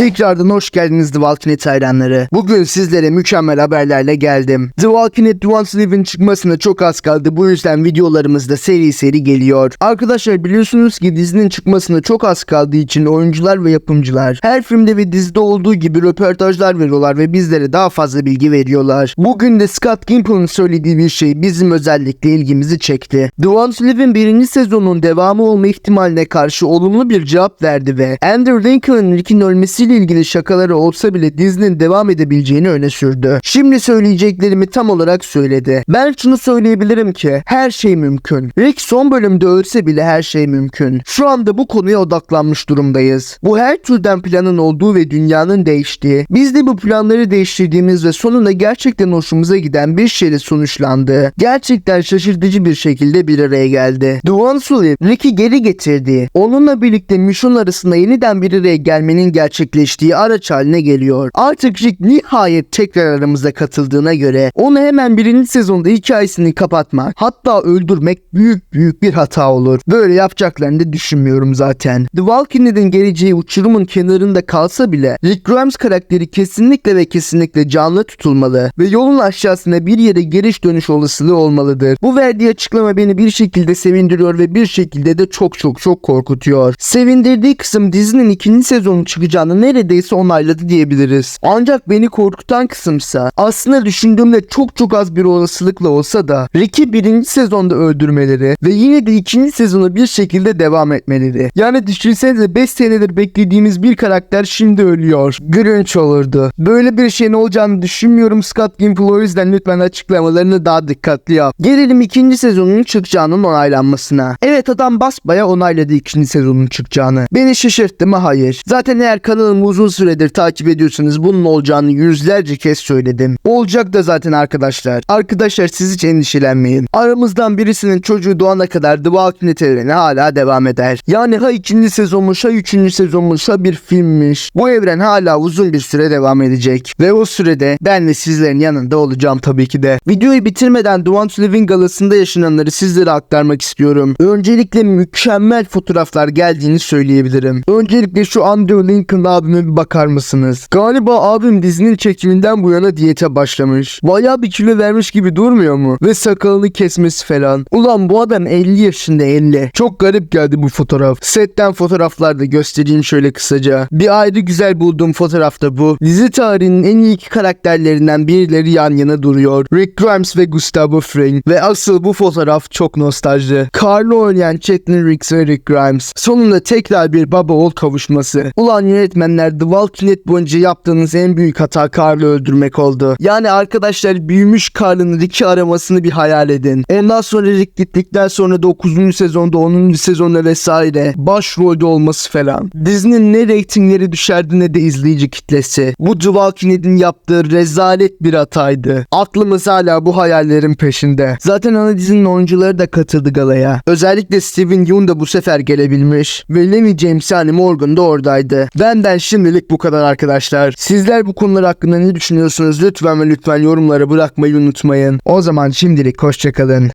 Tekrardan hoş geldiniz The Walking Dead hayranları. Bugün sizlere mükemmel haberlerle geldim. The Walking Dead Once Live'in çıkmasına çok az kaldı. Bu yüzden videolarımız da seri seri geliyor. Arkadaşlar biliyorsunuz ki dizinin çıkmasına çok az kaldığı için oyuncular ve yapımcılar her filmde ve dizide olduğu gibi röportajlar veriyorlar ve bizlere daha fazla bilgi veriyorlar. Bugün de Scott Gimple'ın söylediği bir şey bizim özellikle ilgimizi çekti. The Once Live'in birinci sezonun devamı olma ihtimaline karşı olumlu bir cevap verdi ve Andrew Lincoln'ın Rick'in ölmesiyle ilgili şakaları olsa bile dizinin devam edebileceğini öne sürdü. Şimdi söyleyeceklerimi tam olarak söyledi. Ben şunu söyleyebilirim ki her şey mümkün. Rick son bölümde ölse bile her şey mümkün. Şu anda bu konuya odaklanmış durumdayız. Bu her türden planın olduğu ve dünyanın değiştiği. Biz de bu planları değiştirdiğimiz ve sonunda gerçekten hoşumuza giden bir şeyle sonuçlandı. Gerçekten şaşırtıcı bir şekilde bir araya geldi. Who Live, Rick'i geri getirdi. Onunla birlikte Mission arasında yeniden bir araya gelmenin gerçekleştiği araç haline geliyor. Artık Rick nihayet tekrar aramıza katıldığına göre onu hemen birinci sezonda hikayesini kapatmak hatta öldürmek büyük büyük bir hata olur. Böyle yapacaklarını da düşünmüyorum zaten. The Walking Dead'in geleceği uçurumun kenarında kalsa bile Rick Grimes karakteri kesinlikle ve kesinlikle canlı tutulmalı ve yolun aşağısına bir yere giriş dönüş olasılığı olmalıdır. Bu verdiği açıklama beni bir şekilde sevindiriyor ve bir şekilde de çok çok çok korkutuyor. Sevindirdiği kısım dizinin ikinci sezonu çıkacağını neredeyse onayladı diyebiliriz. Ancak beni korkutan kısımsa aslında düşündüğümde çok çok az bir olasılıkla olsa da Rick'i birinci sezonda öldürmeleri ve yine de ikinci sezonu bir şekilde devam etmeleri. Yani düşünsenize 5 senedir beklediğimiz bir karakter şimdi ölüyor. Gülünç olurdu. Böyle bir şeyin olacağını düşünmüyorum Scott Gimple o yüzden lütfen açıklamalarını daha dikkatli yap. Gelelim ikinci sezonun çıkacağının onaylanmasına. Evet adam basbaya onayladı ikinci sezonun çıkacağını. Beni şaşırttı mı? Hayır. Zaten eğer kanalımı uzun süredir takip ediyorsanız bunun olacağını yüzlerce kez söyledim. Olacak da zaten arkadaşlar. Arkadaşlar siz hiç endişelenmeyin. Aramızdan birisinin çocuğu doğana kadar The Walking Dead evreni hala devam eder. Yani ha ikinci sezonmuş ha üçüncü sezonmuş ha bir filmmiş. Bu evren hala uzun bir süre devam edecek. Ve o sürede ben de sizlerin yanında olacağım tabii ki de. Videoyu bitirmeden to Living galasında yaşananları sizlere aktarmak istiyorum. Öncelikle mükemmel fotoğraflar geldiğini söyleyebilirim. Öncelikle şu Andrew Lincoln abime bir bakar mısınız? Galiba abim dizinin çekiminden bu yana diyete başlamış. Bayağı bir kilo vermiş gibi durmuyor mu? Ve sakalını kesmesi falan. Ulan bu adam 50 yaşında 50. Çok garip geldi bu fotoğraf. Setten fotoğraflar da göstereyim şöyle kısaca. Bir ayrı güzel bulduğum fotoğraf da bu. Dizi tarihinin en iyi iki karakterlerinden birileri yan yana duruyor. Rick Grimes ve Gustavo Fring. Ve asıl bu fotoğraf çok nostalji. Carlo oynayan Chetney Riggs ve Rick Grimes. Sonunda tekrar bir baba oğul kavuşması. Ulan yönetmenler The Walking Dead boyunca yaptığınız en büyük hata Carl'ı öldürmek oldu. Yani arkadaşlar büyümüş Carl'ın Rick'i aramasını bir hayal edin. Ondan sonra Rick gittikten sonra 9. sezonda 10. sezonda vesaire başrolde olması falan. Dizinin ne reytingleri düşerdi ne de izleyici kitlesi. Bu The Walking Dead'in yaptığı rezalet bir hataydı. Aklımız hala bu hayallerin peşinde. Zaten ana dizinin oyuncuları da katıldı galaya. Özellikle Steven Yeun da bu sefer gelebilmiş. Ve Lenny James yani Morgan da oradaydı. Benden şimdilik bu kadar arkadaşlar. Sizler bu konular hakkında ne düşünüyorsunuz? Lütfen ve lütfen yorumlara bırakmayı unutmayın. O zaman şimdilik hoşçakalın.